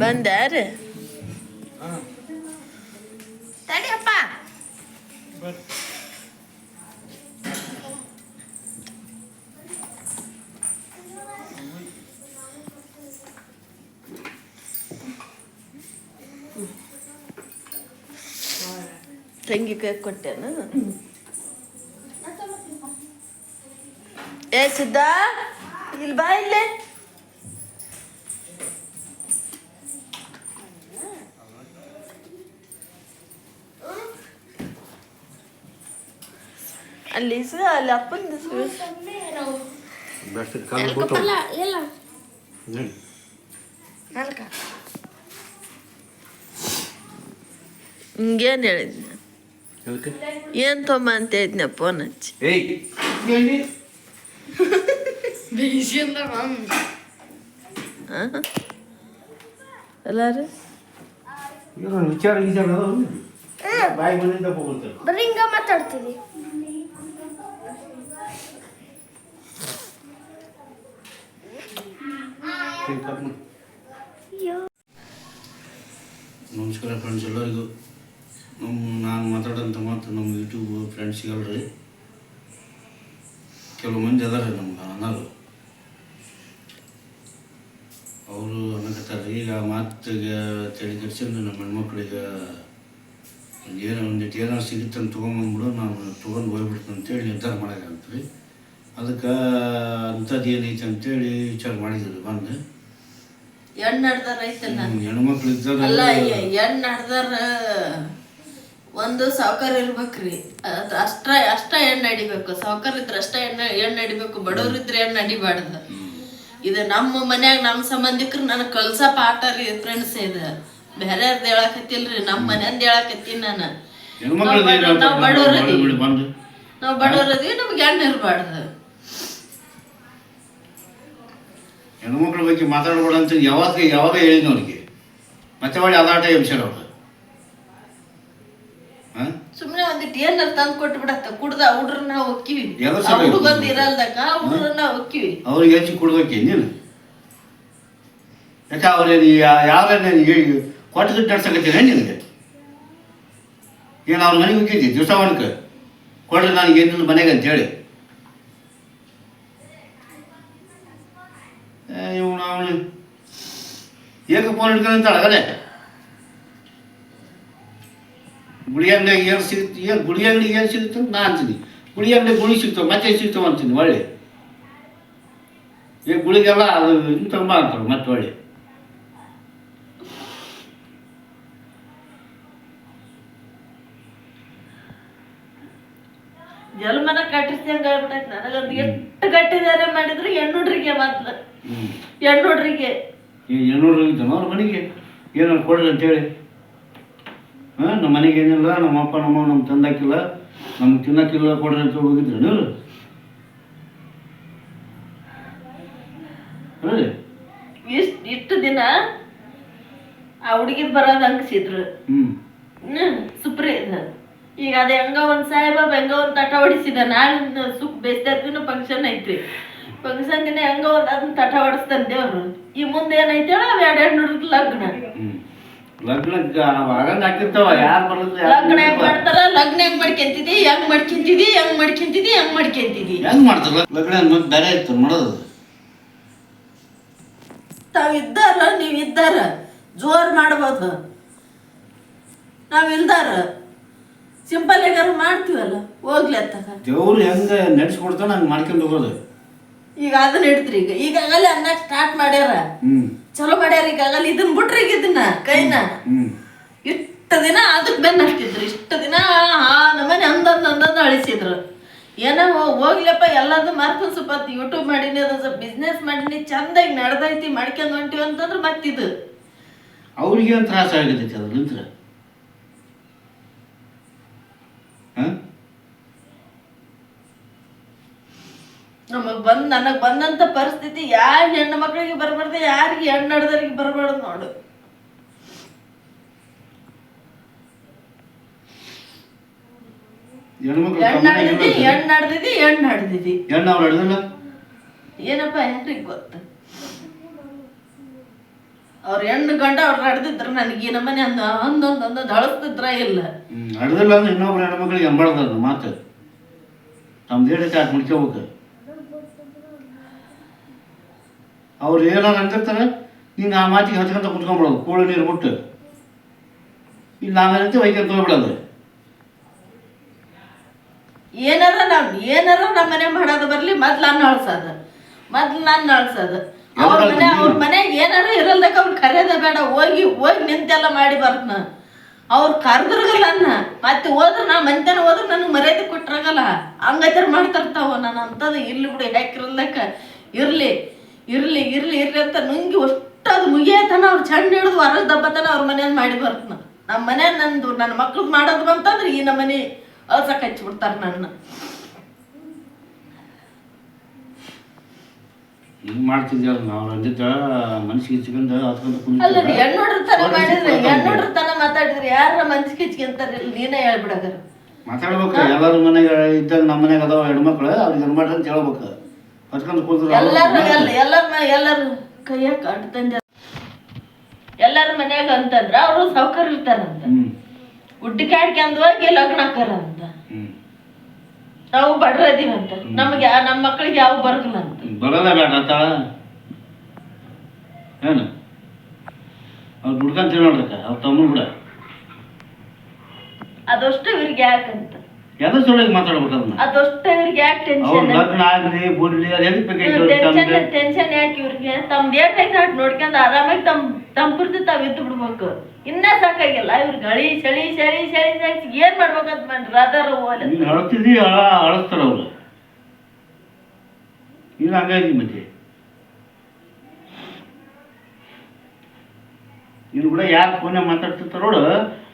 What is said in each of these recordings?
ಬಂದ್ಯಾರು ತಡಿಯಪ್ಪ ತಂಗಿ ಕೈ ಕೊಟ್ಟೆನು ಏ ಸಿದ್ಧ ಇಲ್ಲಿ ಬಾ ಇಲ್ಲೇ ಅಲ್ಲಿ ಅಲ್ಲಿ ಅಪ್ಪನ ಹಿಂಗೇನು ಹೇಳಿದ್ನ? ಏನು ತೊಂಬ ಅಂತ ಹೇಳಿದ್ನ ಫೋನ್ ಹಚ್ಚಿ? ಎಲ್ಲಾರು? ವಿಚಾರ ವಿಚಾರ ಬರೀ ಹಿಂಗ ಮಾತಾಡ್ತೀವಿ ನಮಸ್ಕಾರ ಫ್ರೆಂಡ್ಸ್ ಎಲ್ಲರಿಗೂ. ನಮ್ಮ ನಾನು ಮಾತಾಡೋಂಥ ಮಾತು ನಮ್ಮ ಯೂಟ್ಯೂಬ್ ಫ್ರೆಂಡ್ಸ್ಗಲ್ರಿ ಕೆಲವು ಮಂದಿ ಅದಾರ ನಮ್ಗೆ ಅನ್ನೋರು ಅವರು ಅನ್ನಕತ್ತಾರೆ ಈಗ ಮಾತಿಗೆ ತಲೆ ಕೆಡ್ಸ್ಕೊಂಡು ನಮ್ಮ ಹೆಣ್ಮಕ್ಳಿಗೆ ಏನೋ ಒಂದಿಟ್ಟು ಏನೋ ಸಿಗುತ್ತೆ ಅಂತ ತೊಗೊಂಬಂದ್ಬಿಡು ನಾನು ತೊಗೊಂಡು ಹೋಗ್ಬಿಡ್ತು ಅಂತೇಳಿ ನಿರ್ಧಾರ ಮಾಡ್ಯಾರಂತ್ರಿ. ಅದಕ್ಕೆ ಅಂಥದ್ದು ಏನೈತೆ ಅಂತೇಳಿ ವಿಚಾರ ಮಾಡಿದ್ರು ಬಂದು. ಐತಲ್ಲ ಹೆಣ್ಮಕ್ಳು ಅಲ್ಲ ಒಂದು ಸಾವ್ಕಾರ ಇರ್ಬೇಕ್ರಿ. ಅದ್ ಅಷ್ಟ ಅಷ್ಟ ಎಣ್ಣೆ ಅಡಿಬೇಕು ಸಾವುಕಾರ ಇದ್ರೆ ಅಷ್ಟ ಎಣ್ಣೆ ಎಣ್ಣೆ ಅಡಿಬೇಕು ಬಡವ್ರ ಇದ್ರೆ ಎಣ್ಣೆ ಅಡಿಬಾರ್ದು ಇದು ನಮ್ಮ ಮನ್ಯಾಗ ನಮ್ಮ ಸಂಬಂಧಿಕರು ನನಗೆ ಕಲ್ಸ ಪಾಠ ರೀ ಫ್ರೆಂಡ್ಸ್ ಇದು. ಬೇರೆಯವ್ರದ್ದು ಹೇಳಕತ್ತಿಲ್ರಿ ನಮ್ಮ ಮನೆಯಿಂದ ಹೇಳಕತ್ತೀನಿ ನಾನು. ನಾವು ಬಡವ್ರದಿ ನಾವು ಬಡವ್ರದಿ ನಮ್ಗೆ ಎಣ್ಣೆ ಇರಬಾರ್ದು. ಹೆಣ್ಮಕ್ಳ ಬಗ್ಗೆ ಮಾತಾಡ್ಬೇಡ ಅಂತ ಯಾವಾಗ ಯಾವಾಗ ಹೇಳಿದ್ನು ಅವ್ರಿಗೆ ಮತ್ತೆ ಮಾಡಿ ಅದಾಟ ಎಬ್ಸ್ಯಾರ ಅವ್ರು ಹಾಂ? ಸುಮ್ನೆ ಒಂದಿಟ್ಟು ಏನಾರ ತಂದು ಕೊಟ್ಟು ಬಿಡತ್ತ ಕುಡ್ದ ಹುಡ್ರನ್ನ ಒಕ್ಕಿವಿ ಹುಡುಗಂದು ಇರಲ್ದಕ್ಕ ಹುಡ್ರನ್ನ ಒಕ್ಕಿವಿ ಅವ್ರಿಗೆ ಹೆಚ್ಚು ಕೊಡ್ಬೇಕೆ ನೀನು? ಯಾಕೆ ಅವ್ರೇನು ಯಾವ ಕೊಟ್ಟು ದುಡ್ಡು ನಡ್ಸಕತ್ತೀರ ನಿನಗೆ? ಏನು ಅವ್ರ ಮನೆಗೆ ಹೋಗಿದ್ದಿ ದಿವಸ ಒಣಕ? ಕೊಡ್ರಿ ನನಗೆ ಏನಿಲ್ಲ ಮನೆಗೆ ಅಂತೇಳಿ ಏಕ ಫೋನ್ ಹಿಡ್ಕೊಂಡಂತಾಳ ಅದೇ ಗುಡಿ ಅಂಗಡಿಯಾಗ ಏನು ಸಿಗುತ್ತೆ ಏನು ಗುಡಿ ಅಂಗಡಿಗೆ ಏನು ಸಿಗುತ್ತೆ ಅಂತ ನಾ ಅಂತೀನಿ. ಗುಡಿ ಅಂಗಡಿ ಗುಳಿ ಸಿಗ್ತಾವೆ ಮತ್ತೆ ಸಿಗ್ತಾವೆ ಅಂತೀನಿ ಒಳ್ಳೆ. ಈ ಗುಳಿಗೆಲ್ಲ ಅದು ತಗೊಂಬ ಅಂತಾರೆ ಮತ್ತೆ ಒಳ್ಳೆ. ಜಲ್ಮನ ಕಟ್ಟಿಸ್ದಂಗ ಆಗ್ಬಿಟ್ಟೈತೆ ನನಗಂದು ಎಷ್ಟು ಗಟ್ಟಿದಾರೆ ಮಾಡಿದ್ರು ಹೆಣ್ಣುಡ್ರಿಗೆ ಮಾತ್ರ. ಹ್ಞೂ ಹೆಣ್ಣುಡ್ರಿಗೆ. ಈ ಇದ್ದಾನೆ ಅವ್ರ ಮನೆಗೆ. ಏನಾರು ಕೊಡ್ರಿ ಅಂತೇಳಿ. ಹಾಂ ನಮ್ಮ ಮನೆಗೆ ಏನಿಲ್ಲ ನಮ್ಮ ಅಪ್ಪ ನಮ್ಮ ನಮ್ಮ ತಂದಾಕಿಲ್ಲ ನಮ್ಗೆ ತಿನ್ನಕ್ಕಿಲ್ಲ ಕೊಡ್ರಿ ಅಂತ ಹೋಗಿದ್ರು ನೀವು ಇಷ್ಟು ಇಷ್ಟು ದಿನ ಆ ಹುಡುಗಿದ್ ಬರೋದು ಅಂಗಿಸಿದ್ರು ಸುಪ್ರಿ. ಈಗ ಅದ ಹೆಂಗ ಒಂದ್ ಸಾಹೇಬ ಹೆಂಗ ಒಂದ್ ತಟ ಹೊಡಿಸಿದ. ನಾಳೆ ಸುಖ ಬೇಸ್ತಾ ದಿನ ಫಂಕ್ಷನ್ ಐತ್ರಿ. ಫಂಕ್ಷನ್ ಹಂಗ ಅದನ್ನ ತಟ ಹೊಡಿಸ್ತಾನ ದೇವ್ರು. ಈ ಮುಂದೆ ಏನೈತೆ ಅವ್ ಎರಡ್ ಎರಡು ನುಡ್ದು ಲಗ್ನ. ಲಗ್ನಕ್ಕೆ ಆಗಂಗೆ ಹಾಕಿರ್ತಾವ ಯಾರು ಬರೋದು ಲಗ್ನ ಹೆಂಗ್ ಮಾಡ್ತಾರ? ಲಗ್ನ ಹೆಂಗ್ ಮಾಡ್ಕೊಂತಿದಿ? ಹೆಂಗ್ ಮಾಡ್ಕೊಂತಿದಿ? ಹೆಂಗ್ ಮಾಡ್ಕೊಂತಿದಿ? ಹೆಂಗ್ ಮಾಡ್ಕೊಂತಿದಿ? ಹೆಂಗೆ ಮಾಡ್ತಾರ? ಲಗ್ನ ಮತ್ತೆ ಬೇರೆ ಇತ್ತು ಮಾಡೋದು ತಾವ್ ಇದ್ದಾರ ನೀವ್ ಇದ್ದಾರ ಜೋರ್ ಮಾಡ್ಬೋದು. ನಾವಿಲ್ದಾರ. ಸಿಂಪಲ್ ಆಗಾರ ಮಾಡ್ತೀವಲ್ಲ ಹೋಗ್ಲಿ ಅತ್ತಾಗ ದೇವ್ರು ಹೆಂಗ ನಡ್ಸ್ಕೊಡ್ತಾನ ಹಂಗೆ ಮಾಡ್ಕೊಂಡು ಹೋಗೋದು. ಈಗ ಅದನ್ನ ಇಡ್ತೀರಿ ಈಗ. ಈಗಾಗಲೇ ಅನ್ನ ಸ್ಟಾರ್ಟ್ ಮಾಡ್ಯಾರ. ಚಲೋ ಮಾಡ್ಯಾರ ಈಗಾಗಲೇ. ಇದನ್ನ ಬಿಟ್ರಿ ಈಗ ಇದನ್ನ ಕೈನ. ಇಷ್ಟ ದಿನ ಅದಕ್ಕೆ ಬೆನ್ನ ಇಷ್ಟು ಇಷ್ಟ ದಿನ ಆ ನಮ್ಮನೆ ಅಂದಂದ ಅಂದಂದ ಅಳಿಸಿದ್ರು. ಏನೋ ಹೋಗ್ಲಪ್ಪ ಎಲ್ಲದು ಮಾರ್ಕೊಂಡ್ ಸ್ವಲ್ಪ ಯೂಟ್ಯೂಬ್ ಮಾಡೀನಿ ಅದು ಸ್ವಲ್ಪ ಬಿಸ್ನೆಸ್ ಮಾಡೀನಿ ಚಂದಾಗಿ ನಡ್ದೈತಿ ಮಾಡ್ಕೊಂಡ್ ಹೊಂಟಿವಿ ಅಂತಂದ್ರೆ ಮತ್ತಿದು. ಅವ್ರಿಗೆ ತ್ರಾಸ ಆಗತೈತಿ ಅದ್ರ ಹಾಂ ನಮಗ್ ಬಂದ್ ನನಗೆ ಬಂದಂತ ಪರಿಸ್ಥಿತಿ ಯಾರ ಹೆಣ್ಣು ಮಕ್ಕಳಿಗೆ ಬರಬಾರ್ದು ಯಾರಿಗೆ ಹೆಣ್ಣು ನಡೆದವರಿಗೆ ಬರಬಾರ್ದು ನೋಡು. ಹೆಣ್ಣು. ಹೆಣ್ಣು ನಡ್ದಿದಿ ಹೆಣ್ಣು ನಡ್ದಿದಿ ಹೆಣ್ಣು ಅವ್ರು ಏನಪ್ಪ ಯಾರಿಗೆ ಗೊತ್ತು? ಅವ್ರ ಹೆಣ್ಣು ಗಂಡ ಅವ್ರು ನಡೆದಿದ್ರ ನನಗೆ ಈ ನಮ್ಮನೆ ಅಂದ ಒಂದೊಂದು ಒಂದೊಂದು ಅಳಿಸ್ತಿದ್ರ ಇಲ್ಲ. ನಡೆದಿಲ್ಲ ಅಂದ್ರೆ ಇನ್ನೊಬ್ರು ಹೆಣ್ಮಕ್ಳಿಗೆ ಅದು ಮಾತು? ತಮ್ದು ಹೇಳಿ ಅದು ಮುಡ್ಕೋಬೇಕು. ಅವ್ರು ಏನಾರು ಅಂತಿರ್ತಾರೆ ನೀನು ಆ ಮಾತಿಗೆ ಹಚ್ಕೊಂತ ಕುತ್ಕೊಂಡ್ಬಿಡೋದು ಕೂಳು ನೀರು ಬಿಟ್ಟು ಇಲ್ಲಿ ನಾವೇನಂತೆ ವೈದ್ಯರು ಹೋಗ್ಬಿಡೋದು ಏನಾರ ನಾವ್ ಏನಾರ ನಮ್ಮ ಮನೆ ಮಾಡೋದು ಬರ್ಲಿ ಮೊದ್ಲು ನಾನು ಅಳ್ಸೋದು ಮೊದ್ಲು ನಾನು ಅಳ್ಸೋದು ಅವ್ರ ಮನೆ ಅವ್ರ ಮನೆ ಏನಾರ ಇರಲ್ದಕ್ಕ ಅವ್ರು ಕರೆಯೋದ ಬೇಡ ಹೋಗಿ ಹೋಗಿ ನಿಂತೆಲ್ಲ ಮಾಡಿ ಬರ್ತನ. ಅವ್ರು ಕರೆದ್ರಗಲ್ಲ ಅನ್ನ. ಮತ್ತೆ ಹೋದ್ರ ನಾ ಮಂತನ ಹೋದ್ರ ನನಗೆ ಮರ್ಯಾದೆ ಕೊಟ್ರಾಗಲ್ಲ. ಹಂಗೈತರ ಮಾಡ್ತಿರ್ತಾವ ನಾನು ಅಂಥದ್ದು ಇಲ್ಲಿ ಬಿಡಿ ಹ್ಯಾಕಿರಲ್ದಕ್ಕ ಇರ್ಲಿ. ಇರ್ಲಿ ಇರ್ಲಿ ಇರ್ಲಿ ಅಂತ ನುಂಗಿ ಅಷ್ಟು ಅದು ಮುಗಿಯತನ ಅವ್ರು ಚಂಡ ಹಿಡಿದು ಹೊರ ದಬ್ಬತನ ಅವ್ರ ಮನೆಯಲ್ಲಿ ಮಾಡಿ ಬರ್ತನ. ನಮ್ಮ ಮನೆ ನಂದು ನನ್ನ ಮಕ್ಳು ಮಾಡೋದು ಬಂತಂದ್ರೆ ಈ ನಮ್ಮ ಮನೆ ಅಳ್ಸಕ್ ಹಚ್ಬಿಡ್ತಾರೆ ನನ್ನ. ಹಿಂಗ್ ಮಾಡ್ತಿದ್ಯಲ್ಲ ನಾವು ಅಂದಿದ್ದ ಮನಸ್ಸಿಗೆ ಇಚ್ಕೊಂಡು ಹತ್ಕೊಂಡು ಅಲ್ಲ ಕುಂತ ಹೆಣ್ಣೋಡ್ರ ತರ ಮಾಡಿದ್ರೆ ಹೆಣ್ಣೋಡ್ರ ತರ ಮಾತಾಡಿದ್ರೆ ಯಾರ ಮನ್ಸಿಗೆ ಕಿಚ್ಕೊಂತಾರಿಲ್ಲ ನೀನೇ ಹೇಳ್ಬಿಡಗರ ಮಾತಾಡ್ಬೇಕು. ಎಲ್ಲರ ಮನೆಗೆ ಇದ್ದಾಗ ನಮ್ಮ ಮನೆಗೆ ಅದಾವ ಹೆಣ್ಮಕ್ಳು ಅವ್ರಿಗೆ ಹೆಣ್ಮಕ್ಳು ಅಂತ ಹೇಳ್ಬೇಕು. ಎಲ್ಲಾರು ಎಲ್ಲ ಎಲ್ಲರ ಎಲ್ಲರೂ ಕೈಯಾಗ ತಂದ. ಎಲ್ಲರ ಮನ್ಯಾಗ ಅಂತಂದ್ರ ಅವರು ಸೌಕರ್ಯ ಇರ್ತಾರಂತ. ಹುಡ್ಕಾಡ್ಕೊಂಡ್ ಹೋಗಿ ಲಗ್ನ ಹಾಕಾರಂತ ನಾವು ಬಡ್ರದೀವಂತ ನಮ್ಗೆ ನಮ್ಮ ಮಕ್ಕಳಿಗೆ ಯಾವ ಬರಲ್ಲ ಅಂತ. ಬರಲ್ಲ ಬೇಡ ಅಂತ ಏನು? ಅವ್ರು ದುಡ್ಕಂತ ನೋಡ್ಬೇಕ ಅವ್ರ ತಮ್ಮ ಬಿಡ. ಅದಷ್ಟು ಇವ್ರಿಗೆ ಯಾಕಂತ? ಎದ್ರ ಸೊಳಗೆ ಮಾತಾಡ್ಬೇಕು ಅದನ್ನ? ಅದಷ್ಟು ಇವ್ರಿಗೆ ಯಾಕೆ ಅವ್ರ ಟೆನ್ಷನ್ ಲಗ್ನ ಆಗ್ಲಿ ಬುಡ್ಲಿ ಅದು ಬೇಕಾಯ್ತು ಟೆನ್ಷನ್? ಟೆನ್ಷನ್ ಯಾಕೆ ಇವ್ರಿಗೆ? ತಮ್ದು ಏಟೈತೆ ಅಟ್ ನೋಡ್ಕೊಂಡ್ ಆರಾಮಾಗಿ ತಮ್ ತಂಪುರ್ದು ತಾವ್ ಇದ್ದು ಬಿಡ್ಬೇಕು. ಇನ್ನ ಸಾಕಾಗಿಲ್ಲ ಇವ್ರ ಗಳಿ ಚಳಿ ಚಳಿ ಚಳಿ ಚಳಿ ಏನ್ ಮಾಡ್ಬೇಕಂತ ಮಾಡ್ರಿ ಅದರ ಓಲೆ ನೀನು ಅಳಸ್ತಿದ್ದಿ ಅಳ ಅಳಸ್ತಾರ ಅವ್ರು. ನೀನು ಹಂಗಾಗಿ ಮತ್ತೆ? ನೀನು ಕೂಡ ಯಾರು ಫೋನ್ ಮಾತಾಡ್ತಿರ್ತಾರ ನೋಡು.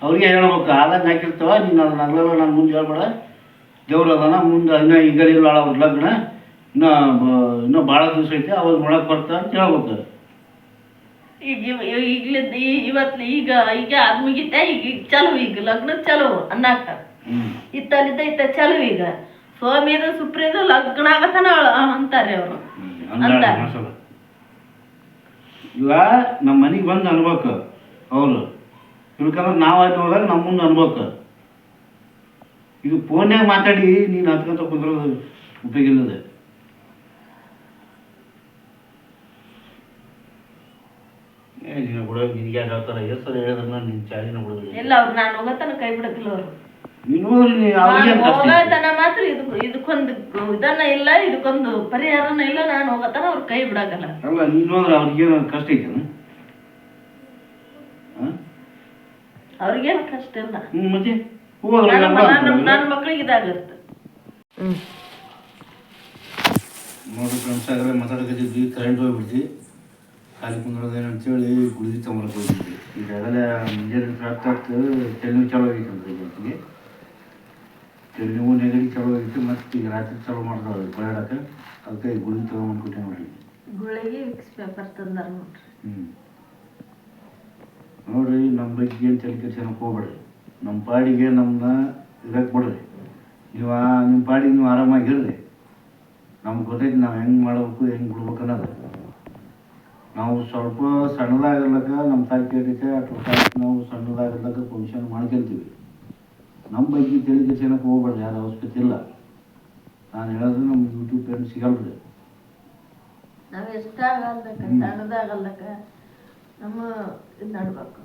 ಅವ್ರಿಗೆ ಹೇಳ್ಬೇಕು? ಆದಂಗೆ ಹಾಕಿರ್ತಾವ ನೀನು ಅದನ್ನ ಅಗ್ಲಲ್ಲ ನಾನು ಮುಂದೆ ಹೇಳ್ಬೇಡ. ದೇವ್ರು ಅದಾನ ಮುಂದೆ ಇನ್ನೂ ಈಗಲಿಲ್ಲ ಅವ್ರ ಲಗ್ನ. ಇನ್ನು ಇನ್ನೂ ಭಾಳ ದಿವಸ ಐತೆ ಅವಾಗ ನೋಡಕ್ಕೆ ಬರ್ತಾ ಅಂತ ಹೇಳ್ಬೇಕು ಈಗ ಈಗಲಿದ್ದ ಇವ್- ಈಗ್ಲಿದ್ದ ಈ- ಈಗ ಈಗ ಅದ್ ಮುಗಿತೆ ಈಗ ಈಗ ಚಲೋ ಈಗ ಲಗ್ನ ಚಲೋ ಅನ್ನಕ. ಇತ್ತಲ್ಲಿದ್ದ ಇತ್ತ ಚಲೋ ಈಗ. ಸ್ವಾಮಿದು ಸುಪ್ರೀದು ಲಗ್ನ ಆಗತನ ಅಂತಾರೆ ಅವರು. ಮನಸ್ಸಲ್ಲ ಈಗ ನಮ್ಮ ಮನೆಗೆ ಬಂದು ಅನ್ಬೇಕು ಅವರು. ತಿಳ್ಕೊಂಡ್ರೆ ನಾವು ಆಯ್ತು ಹೋದಾಗ ನಮ್ಮ ಮುಂದೆ ಅನ್ಬೇಕು. ಇದು ಫೋನ್ಯಾಗ ಮಾತಾಡಿ ನೀನು ಹತ್ಕೊಂತ ಕುಂದ್ರೋದು ಉಪಯೋಗ ಇಲ್ಲದೆ. ಏ ನೀನು ಬಿಡೋ ನಿನಗೆ ಯಾಕೆ ಹೇಳ್ತಾರೆ? ಎಷ್ಟು ಹೇಳಿದ್ರೆ ನಾನು ನಿನ್ನ ಚಾಲಿನ ಬಿಡೋದಿಲ್ಲ ಇಲ್ಲ ಅವ್ರು ನಾನು ಹೋಗತನ ಕೈ ಬಿಡಕ್ಕಿಲ್ಲ ಅವರು. ನೀನು ಐತಿ. ಹೋಗತನ ಮಾತ್ರ ಇದು ಇದಕ್ಕೊಂದು ಇದನ್ನ ಇಲ್ಲ ಇದಕ್ಕೊಂದು ಪರಿಹಾರನ ಇಲ್ಲ ನಾನು ಹೋಗತನ ಅವ್ರ ಕೈ ಬಿಡಕಲ್ಲ. ಅಲ್ಲ ನೀನು ಹೋದ್ರೆ ಅವ್ರಿಗೇನು ಕಷ್ಟ ಐತೇನು ಹಾಂ ಅವ್ರಿಗೇನು ಕಷ್ಟ ಇಲ್ಲ. ಮತ್ತೆ ನನ್ನ ಮಕ್ಳಿಗೆ ಇದಾಗುತ್ತೆ. ನೋಡಿ ಫ್ರೆಂಡ್ಸ್ ಆಗಲೇ ಮಾತಾಡಕತ್ತಿದ್ವಿ ಕರೆಂಟ್ ಹೋಗ್ಬಿಡ್ತಿ ಖಾಲಿ ಕುಂದ್ರೋದೇನು ಅಂತೇಳಿ ಗುಳಿಗೆ ತೊಗೊಂಬರಕ್ಕೆ ಹೋಗಿದ್ವಿ. ಈಗಾಗಲೇ ಮುಂಜಾನೆ ಪ್ರಾಪ್ತ ಆಗ್ತದೆ ತೆಲಿವು ಚಲೋ ಇವತ್ತಿಗೆ ತೆಲಿವು ನೆಗಡಿ ಚಲೋ ಆಗಿತ್ತು ಮತ್ತು ಈಗ ರಾತ್ರಿ ಚಲೋ ಮಾಡ್ತಾವೆ ಬಳ್ಳಾಡಕ್ಕೆ ಅದಕ್ಕೆ ಗುಳಿಗೆ ತೊಗೊಂಬಂದು ಕೊಟ್ಟೆ ನೋಡಿ ಗುಳಿಗೆ ವಿಕ್ಸ್ ಪೇಪರ್ ತಂದಾರ ನೋಡ್ರಿ. ಹ್ಞೂ ನೋಡ್ರಿ ನಮ್ಮ ಬಗ್ಗೆ ಏನು ತಲೆ ಕೆಡ್ಸೋಕೆ ಹೋಗ್ಬೇಡ್ರಿ. ನಮ್ಮ ಪಾಡಿಗೆ ನಮ್ಮನ್ನ ಇದಕ್ಕೆ ಬಿಡ್ರಿ. ನೀವು ನಿಮ್ಮ ಪಾಡಿಗೆ ನೀವು ಆರಾಮಾಗಿರ್ರಿ ನಮ್ಗೆ ಗೊತ್ತೈತಿ ನಾವು ಹೆಂಗೆ ಮಾಡ್ಬೇಕು, ಹೆಂಗೆ ಬಿಡ್ಬೇಕು ಅನ್ನೋದು. ನಾವು ಸ್ವಲ್ಪ ಸಣ್ಣದಾಗಿರ್ಲಕ್ಕ ನಮ್ಮ ತಾಯಿ ಕೇಳಿಕೆ ಅಥವಾ ನಾವು ಸಣ್ಣದಾಗಿರ್ಲಕ್ಕ ಫಂಕ್ಷನ್ ಮಾಡ್ಕೊಳ್ತೀವಿ ನಮ್ಮ ಬಗ್ಗೆ ತಲೆ ಕೆಡ್ಸೋಕೆ ಹೋಗ್ಬೇಡ್ರಿ, ಯಾರು ಅವಶ್ಯಕತೆ ಇಲ್ಲ. ನಾನು ಹೇಳೋದು ನಮ್ಮ ಯೂಟ್ಯೂಬ್ ಫ್ರೆಂಡ್ ಸಿಗಲ್ರಿ ನಾವು ಎಷ್ಟಾಗಲ್ಲ ಆಗಲ್ದಕ್ಕ, ಸಣ್ಣದಾಗಲ್ದಕ್ಕ? ನಮ್ಮ ಇದು ನಡ್ಬೇಕು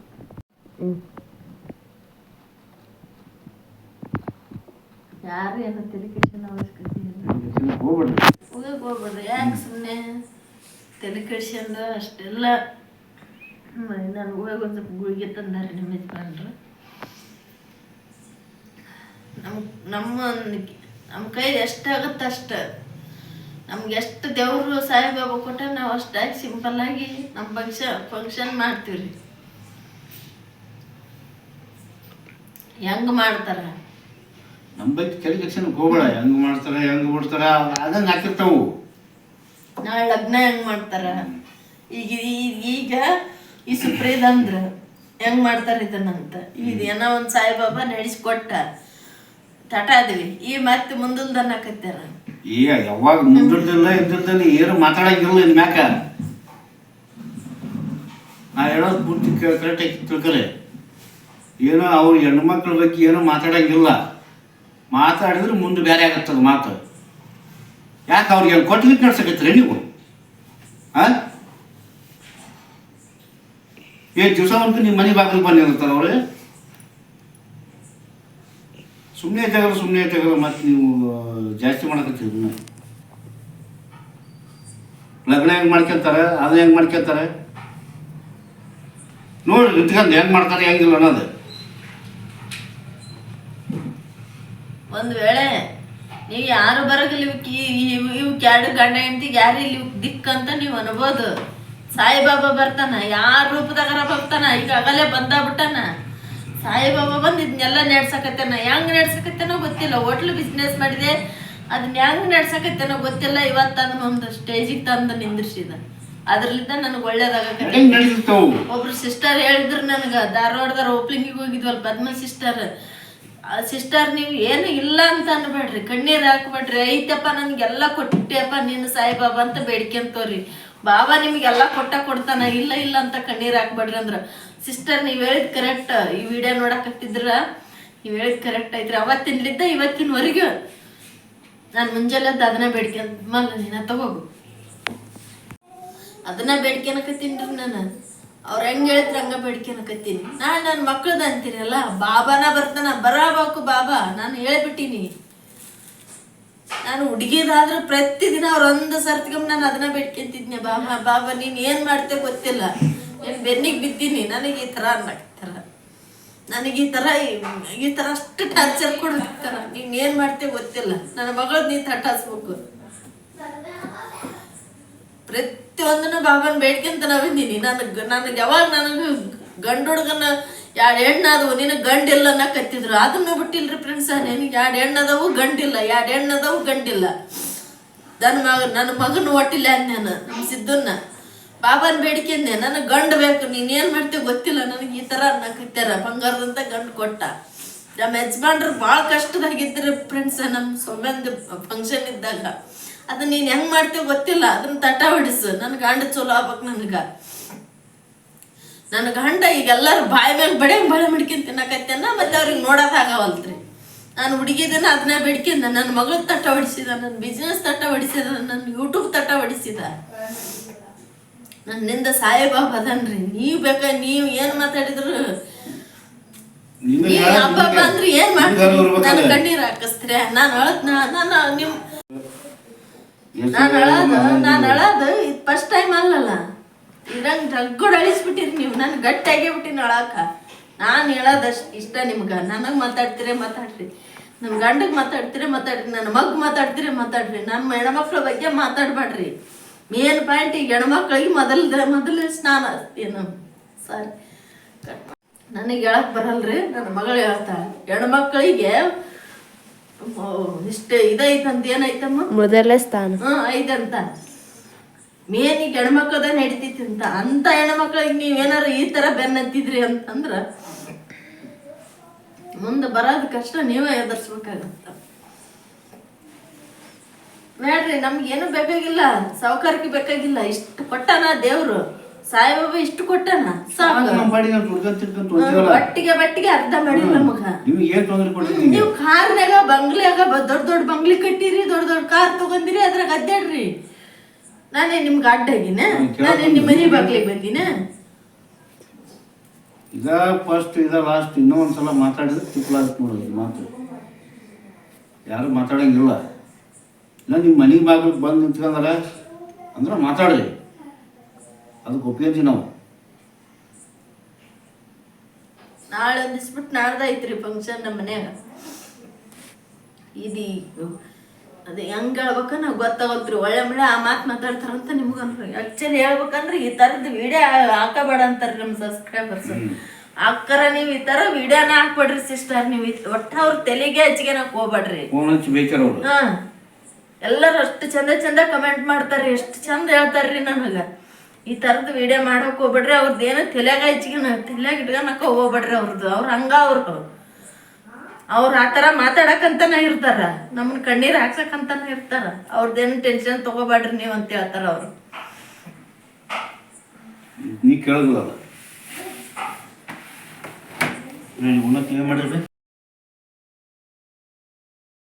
ಯಾರು ಏನು ತಲೆ ಕೆಡಿಸಿನ ಅವಶ್ಯಕತೆ ಇಲ್ಲ. ತಲೆ ಕೆಡ್ಸೋಕೆ ಹೋಗ್ಬೇಡ್ರಿ ಹೋಗಕ್ ಹೋಗ್ಬೇಡ್ರಿ ಯಾಕೆ ಸುಮ್ಮನೆ ತಲೆ ಕೆಡಿಸ್ಕೊಂಡು ಅಷ್ಟೆಲ್ಲ ನಾನು ಹೋಗಿ ಒಂದು ಸ್ವಲ್ಪ ಗುಳಿಗೆ ತಂದಾರೆ ನಿಮ್ಮ ಯಜಮಾನ್ರು. ನಮ್ಮ ನಮ್ಮ ನಮ್ಮ ಕೈ ಎಷ್ಟಾಗತ್ತೆ ಅಷ್ಟು. ನಮ್ಗೆ ಎಷ್ಟು ದೇವರು ಸಾಯಿಬಾಬಾ ಕೊಟ್ಟ ನಾವು ಅಷ್ಟಾಗಿ ಸಿಂಪಲ್ ಆಗಿ ನಮ್ಮ ಫಂಕ್ಷನ್ ಫಂಕ್ಷನ್ ಮಾಡ್ತೀವಿ ರೀ ಹೆಂಗೆ ಮಾಡ್ತಾರ? ನಮ್ಮ ಬಗ್ಗೆ ಕೆಲ ಲಕ್ಷಣ ಹೋಗ್ಬೇಡ. ಹೆಂಗೆ ಮಾಡ್ತಾರೆ ಹೆಂಗೆ ಬಿಡ್ತಾರ ಅದನ್ನ ಹಾಕಿರ್ತಾವು. ನಾಳೆ ಲಗ್ನ ಹೆಂಗ್ ಮಾಡ್ತಾರ? ಈಗ ಈಗ ಈ ಸುಪ್ರೀದ್ ಅಂದ್ರ ಹೆಂಗ್ ಮಾಡ್ತಾರ ಇದನ್ನಂತ. ಇದು ಏನೋ ಒಂದ್ ಸಾಯಿಬಾಬಾ ನಡೆಸ್ಕೊಟ್ಟ. ತಟ ಅದ್ವಿ. ಈ ಮತ್ತೆ ಮುಂದಲ್ದ ಅನ್ನಕತ್ಯಾರ ಈಗ ಯಾವಾಗ ಮುಂದಿಲ್ಲ ಇದ್ದಿದ್ದಲ್ಲಿ ಏನು ಮಾತಾಡಂಗಿಲ್ಲ ಇನ್ ಮ್ಯಾಕ. ನಾ ಹೇಳೋದು ಪೂರ್ತಿ ಕರೆಕ್ಟಾಗಿ ತಿಳ್ಕೊರೆ ಏನೋ ಅವ್ರ ಹೆಣ್ಮಕ್ಳ ಬಗ್ಗೆ ಏನೋ ಮಾತಾಡಂಗಿಲ್ಲ. ಮಾತಾಡಿದ್ರೆ ಮುಂದೆ ಬೇರೆ ಆಗತ್ತದ ಮಾತು. ಯಾಕೆ ಅವ್ರಿಗೆ ಕೊಟ್ಟಿಗೆ ನಡ್ಸಕತ್ತೀರಿ ನೀವು? ಹಾಂ ಏ, ದಿವಸ ಅಂತ ನಿಮ್ಮ ಮನೆ ಬಾಗಿಲು ಬಂದಿರ್ತಾರೆ ಅವ್ರು? ಸುಮ್ಮನೆ ತೆಗೆದ್ರೆ ಸುಮ್ಮನೆ ತೆಗೆದ್ರೆ ಮತ್ತೆ ನೀವು ಜಾಸ್ತಿ ಮಾಡ್ಕೊತೀರ. ಲಗ್ನ ಹೆಂಗೆ ಮಾಡ್ಕೊತಾರೆ ಅದು ಹೆಂಗೆ ಮಾಡ್ಕೊತಾರೆ ನೋಡಿ ನಿಂತ್ಕೊಂಡು ಹೆಂಗೆ ಮಾಡ್ತಾರೆ, ಹೆಂಗಿಲ್ಲ ಅನ್ನೋದು. ಒಂದು ವೇಳೆ ನೀವು ಯಾರು ಬರಗಿಲ್ಲ ಇವಕ್ಕೆ ಇವ್ ಇವಕ್ಕೆ ಎರಡು ಗಂಡ ಹೆಂಡತಿಗೆ ಯಾರು ಇಲ್ಲಿ ದಿಕ್ಕಂತ ನೀವು ಅನ್ಬೋದು. ಸಾಯಿಬಾಬಾ ಬರ್ತಾನ, ಯಾರ ರೂಪದಾಗರ ಬರ್ತಾನ, ಈಗ ಆಗಲೇ ಬಂದ ಸಾಯಿಬಾಬಾ ಬಂದು ಇದನ್ನೆಲ್ಲ ನಡ್ಸಕತ್ತೇನ? ಹೆಂಗ್ ನಡ್ಸಕತ್ತೇನೋ ಗೊತ್ತಿಲ್ಲ. ಹೋಟ್ಲು ಬಿಸ್ನೆಸ್ ಮಾಡಿದೆ. ಅದನ್ನ ಹೆಂಗ್ ನಡ್ಸಕತ್ತೇನೋ ಗೊತ್ತಿಲ್ಲ. ಇವತ್ತ ಅದನ್ನ ಒಂದು ಸ್ಟೇಜಿಗೆ ತಂದು ನಿಂದಿರ್ಸಿದ. ಅದ್ರಲ್ಲಿದ್ದ ನನಗೆ ಒಳ್ಳೇದಾಗತ್ತೆ ಒಬ್ರು ಸಿಸ್ಟರ್ ಹೇಳಿದ್ರು ನನಗೆ. ಧಾರವಾಡದಾರ ಓಪ್ಲಿಂಗಿಗೆ ಹೋಗಿದ್ವಲ್ಲ ಪದ್ಮ ಸಿಸ್ಟರ್ ಸಿಸ್ಟರ್ ನೀವು ಏನು ಇಲ್ಲ ಅಂತ ಅನ್ಬೇಡ್ರಿ. ಕಣ್ಣೀರ್ ಹಾಕ್ಬೇಡ್ರಿ. ಐತಪ್ಪ ನನಗೆಲ್ಲ ಕೊಟ್ಟೆಪ್ಪ ನೀನು ಸಾಯಿಬಾಬಾ ಅಂತ ಬೇಡ್ಕೊಂತವ್ರಿ ಬಾಬಾ ನಿಮಗೆಲ್ಲ ಕೊಟ್ಟ ಕೊಡ್ತಾನ. ಇಲ್ಲ ಇಲ್ಲ ಅಂತ ಕಣ್ಣೀರು ಹಾಕ್ಬೇಡ್ರಿ ಅಂದ್ರ. ಸಿಸ್ಟರ್ ನೀವು ಹೇಳಿದ್ ಕರೆಕ್ಟ್ ಈ ವಿಡಿಯೋ ನೋಡಕತ್ತಿದ್ರ, ನೀವು ಹೇಳಿದ್ ಕರೆಕ್ಟ್ ಐತ್ರಿ. ಅವತ್ತಿನ್ಲಿದ್ದ ಇವತ್ತಿನವರೆಗೂ ನಾನು ಮುಂಜಾನೆದ್ದು ಅದನ್ನ ಮಲ್ಲ ನೀನ ತಗೋಗು. ಅದನ್ನ ಬೇಡ್ಕೊಳಕತ್ತೀನಿ ನಾನು. ಅವ್ರು ಹೆಂಗ್ ಹೇಳಿದ್ರೆ ಹಂಗ ಬೇಡ್ಕೊಳಕತ್ತೀನಿ ನಾನು ನನ್ನ ಮಕ್ಳದ ಅಂತೀರಲ್ಲ ಬಾಬಾನ ಬರ್ತಾನ, ಬರಬೇಕು ಬಾಬಾ, ನಾನು ಹೇಳ್ಬಿಟ್ಟಿನಿ. ನಾನು ಹುಡುಗಿದಾದ್ರೂ ಪ್ರತಿದಿನ ಅವ್ರ ಒಂದು ಸರ್ತಿಗೊಮ್ಮೆ ನಾನು ಅದನ್ನ ಬೇಡ್ಕೊಂತಿದ್ನೆ ಬಾಬಾ ಬಾಬಾ, ನೀನ್ ಏನ್ ಮಾಡ್ತೆ ಗೊತ್ತಿಲ್ಲ. ನೀನ್ ಬೆನ್ನಿಗೆ ಬಿದ್ದೀನಿ, ನನಗೆ ಈ ಥರ ಅನ್ನಕ್ತಾರ ನನಗೆ ಈ ಥರ ಈ- ತರ ಥರ ಅಷ್ಟು ಟಾರ್ಚರ್ ಕೊಡ್ತಾರ ನೀನ್ ಏನ್ ಮಾಡ್ತೀವಿ ಗೊತ್ತಿಲ್ಲ. ನನ್ನ ಮಗಳು ನೀ ತಟ್ಟಾಸ್ಬೇಕು ಪ್ರತಿಯೊಂದನ್ನು ಬಾಬನ್ ಬೇಡ್ಕೊಂತ ನಾವಿದ್ದೀನಿ ನನಗೆ ನನಗೆ ಯಾವಾಗ ನನಗೆ ಗಂಡು ಹುಡುಗನ ಎರಡು ಹೆಣ್ಣಾದವು, ನಿನಗೆ ಗಂಡಿಲ್ಲ ಅನ್ನಕತ್ತಿದ್ರು. ಅದನ್ನು ಬಿಟ್ಟಿಲ್ರಿ ಫ್ರೆಂಡ್ಸ್ ನಿನಗೆ ಎರಡು ಹೆಣ್ಣದವು ಗಂಡಿಲ್ಲ ಎರಡು ಹೆಣ್ಣದವು ಗಂಡಿಲ್ಲ ನನ್ನ ಮಗ, ನನ್ನ ಮಗನ ಒಟ್ಟಿಲ್ಲ ನಾನು ನಮ್ಮ ಬಾಬನ್ ಬೇಡಿಕೆಂದೆ ನನಗೆ ಗಂಡು ಬೇಕು ನೀನೇನು ಮಾಡ್ತೀವಿ ಗೊತ್ತಿಲ್ಲ, ನನಗೆ ಈ ಥರ ಅನ್ನಕತ್ಯಾರ ಬಂಗಾರದಂತ ಗಂಡು ಕೊಟ್ಟ. ನಮ್ಮ ಯಜಮಾನ್ರು ಭಾಳ ಕಷ್ಟದಾಗಿದ್ರು ಫ್ರೆಂಡ್ಸ್ ನಮ್ಮ ಸೊಮ್ಮೆಂದು ಫಂಕ್ಷನ್ ಇದ್ದಾಗ. ಅದು ನೀನು ಹೆಂಗ್ ಮಾಡ್ತೀವಿ ಗೊತ್ತಿಲ್ಲ ಅದನ್ನ ತಟ ಹೊಡಿಸು ನನ್ನ ಗಂಡ ಚಲೋ ಆಗ್ಬೇಕು ನನಗೆ. ನನ್ನ ಗಂಡ ಈಗ ಎಲ್ಲರೂ ಬಾಯಿ ಮೇಲೆ ಬಡೆ ಬಳೆ ಮಡ್ಕೊಂಡ್ ತಿನ್ನಕತ್ತೇನ ಮತ್ತೆ ಅವ್ರಿಗೆ ನೋಡೋದಾಗವಲ್ತ್ರಿ ನಾನು ಹುಡುಗಿದನ ಅದನ್ನ ಬೇಡ್ಕೊಂಡ ನನ್ನ ಮಗಳ ತಟ್ಟ ಹೊಡಿಸಿದ ನನ್ನ ಬಿಸ್ನೆಸ್ ತಟ್ಟ ಹೊಡಿಸಿದ ನನ್ನ ಯೂಟ್ಯೂಬ್ ತಟ್ಟ ಹೊಡಿಸಿದ. ನನ್ನಿಂದ ಸಾಯಿಬಾಬ ಅದನ್ರಿ ನೀವ್ ಬೇಕ ನೀವ್ ಏನ್ ಮಾತಾಡಿದ್ರು? ನಿಮಗೆ ನೀ ಹಬ್ಬ ಬಂದ್ರಿ ಏನ್ ಮಾಡ್ತೀರಿ? ನನ್ನ. ಕಣ್ಣೀರ್ ಹಾಕಿಸ್ತೀರ. ನಾನು ಅಳದ್ ನಾನು ನಿಮ್ ನಾನು ಅಳೋದು ನಾನು ಅಳೋದು ಇದು ಫಸ್ಟ್ ಟೈಮ್ ಅಲ್ಲಲ್ಲ. ಇರಂಗ್ ರಗ್ಗುಡ್ ಅಳಿಸ್ಬಿಟ್ಟಿರಿ ನೀವು. ನಾನು ಗಟ್ಟಿಯಾಗೇ ಬಿಟ್ಟಿನಿ ಅಳಾಕ. ನಾನು ಹೇಳೋದಷ್ಟು ಇಷ್ಟ ನಿಮ್ಗ. ನನಗೆ ಮಾತಾಡ್ತೀರಿ ಮಾತಾಡ್ರಿ. ನಮ್ ಗಂಡಗ್ ಮಾತಾಡ್ತೀರಿ ಮಾತಾಡ್ರಿ. ನನ್ನ ಮಗ್ ಮಾತಾಡ್ತೀರಿ ಮಾತಾಡ್ರಿ. ನಮ್ಮ ಹೆಣ್ಮಕ್ಳ ಬಗ್ಗೆ ಮಾತಾಡ್ಬೇಡ್ರಿ ಮೇನ್ ಪಾಯಿಂಟ್ ಈಗ ಹೆಣ್ಮಕ್ಳಿಗೆ ಮೊದಲ ಮೊದಲ ಸ್ನಾನ. ಏನು? ಸಾರಿ. ನನಗೆ ಹೇಳಕ್ ಬರಲ್ರಿ ನನ್ನ ಮಗಳು ಹೇಳ್ತಾಳೆ. ಹೆಣ್ಮಕ್ಳಿಗೆ ಇಷ್ಟ ಇದೈತಂತ ಏನೈತಮ್ಮ? ಮೊದಲ ಸ್ಥಾನ ಹ್ಮ್ ಐದಂತ. ಮೇನ್ ಈಗ ಹೆಣ್ಮಕ್ಳದ ನಡಿತೈತಿ ಅಂತ. ಅಂತ ಹೆಣ್ಮಕ್ಳಿಗೆ ನೀವ್ ಏನಾರ ಈ ತರ ಬೆನ್ನತ್ತಿದ್ರಿ ಅಂತಂದ್ರ ಮುಂದೆ ಬರೋದು ಕಷ್ಟ ನೀವೇ ಎದುರಿಸ್ಬೇಕಾಗತ್ತ. ಬೇಡ್ರಿ ನಮ್ಗೆ ಏನು ಬೇಕಾಗಿಲ್ಲ. ಸಾವುಕಾರಕ್ಕೆ ಬೇಕಾಗಿಲ್ಲ. ಇಷ್ಟು ಕೊಟ್ಟನ ದೇವ್ರು. ಸಾಯಿಬಾಬಾ ಇಷ್ಟು ಕೊಟ್ಟನ? ಸಾಕು. ನಮ್ಮ ಬಾಡಿ ನಾವು ದುಡ್ಕೊಂಡ್ ತಿರ್ಕೊಂಡ್ ಹ್ಮ್, ಹೋಗ್ತೀವಲ್ಲ? ಒಟ್ಟಿಗೆ ಬಟ್ಟಿಗೆ ಅರ್ಧ ಮಾಡಿ ನಮಗ. ನಿಮ್ಗೆ ಏನು ತೊಂದರೆ ಕೊಡ್ತೀನಿ ನೀವು ಕಾರ್ನಾಗ ಬಂಗ್ಲ್ಯಾಗ ದೊಡ್ಡ ದೊಡ್ಡ ಬಂಗ್ಲಿ ಕಟ್ಟಿರಿ ದೊಡ್ಡ ದೊಡ್ಡ ಕಾರ್ ತಗೊಂಡಿರಿ ಅದ್ರಾಗ ಅದ್ದಾಡ್ರಿ ನಾನೇ ನಿಮ್ಗೆ ಅಡ್ಡಾಗಿನ? ನಾನೇ ನಿಮ್ಮ ಮನೆ ಬಾಗ್ಲಿಗೆ ಬಂದಿನ? ಇದ ಫಸ್ಟ್ ಇದ ಲಾಸ್ಟ್ ಇನ್ನೊಂದ್ಸಲ ಮಾತಾಡಿದ್ರೆ ತಿಪ್ಪಲಾಗುತ್ತೆ ನೋಡೋದು ಮಾತು. ಯಾರು ಮಾತಾಡಂಗಿಲ್ಲ. ಇಲ್ಲ ನಿಮ್ಮ ಮನೆ ಬಾಗಿಲಿಗೆ ಬಂದು ನಿಂತ್ಕೊಂಡಾರ ಅಂದ್ರೆ ಮಾತಾಡ್ರಿ. ಅದಕ್ಕೆ ಒಪ್ಕೊಂತೀವಿ ನಾವು. ನಾಳೆ ಒಂದಿಸ್ಬಿಟ್ಟು ನಾಳ್ದ ಐತ್ರಿ ಫಂಕ್ಷನ್ ನಮ್ಮ ಮನ್ಯಾಗ. ಇದು ಅದು ಹೆಂಗ್ ಹೇಳ್ಬೇಕ ನಾವು ಗೊತ್ತಾಗಲ್ತ್ರಿ. ಒಳ್ಳೆ ಮಳೆ ಆ ಮಾತು ಮಾತಾಡ್ತಾರಂತ ನಿಮ್ಗೆ ಅನ್ರಿ ಆಕ್ಚುಲಿ ಹೇಳ್ಬೇಕಂದ್ರೆ ಈ ಥರದ್ದು ವಿಡಿಯೋ ಹಾಕಬೇಡ ಅಂತಾರೆ ನಮ್ಮ ಸಬ್ಸ್ಕ್ರೈಬರ್ಸ್ ಅಕ್ಕರ ನೀವು ಈ ಥರ ವಿಡಿಯೋನ ಹಾಕ್ಬೇಡ್ರಿ ಸಿಸ್ಟರ್ ನೀವು ಒಟ್ಟು ಅವ್ರ ತಲೆಗೆ ಹಚ್ಕೊಳಕ್ ಹೋಗ್ಬೇಡ್ರಿ. ಹಾ. ಎಲ್ಲರೂ ಅಷ್ಟು ಚಂದ ಚಂದ ಕಮೆಂಟ್ ಮಾಡ್ತಾರೆ ಎಷ್ಟು ಚಂದ ಹೇಳ್ತಾರ್ರಿ ನನಗೆ ಈ ಥರದ್ದು ವಿಡಿಯೋ ಮಾಡೋಕೆ ಹೋಗ್ಬೇಡ್ರಿ ಅವ್ರದ್ದು ಏನೋ ತಲೆಯಾಗ ಹೆಚ್ಚಿಗೆ ತಲೆಯಾಗ ಇಟ್ಕೊಳಕ್ಕೆ ಹೋಗ್ಬೇಡ್ರಿ ಅವ್ರದ್ದು ಅವ್ರು ಹಂಗ ಅವ್ರು ಅವ್ರು ಆ ಥರ ಮಾತಾಡಕ್ಕಂತನೇ ಇರ್ತಾರ. ನಮ್ಮನ್ನ ಕಣ್ಣೀರು ಹಾಕ್ಸಕ್ಕಂತನ ಇರ್ತಾರ. ಅವ್ರದ್ದೇನು ಟೆನ್ಷನ್ ತಗೋಬೇಡ್ರಿ ನೀವು ಅಂತ ಹೇಳ್ತಾರ ಅವರು. ನೀ ಕೇಳೋದಿಲ್ಲ ಉಣ್ಣಕ್ಕೆ ಏನು ಮಾಡಿರ್ಬೇಕು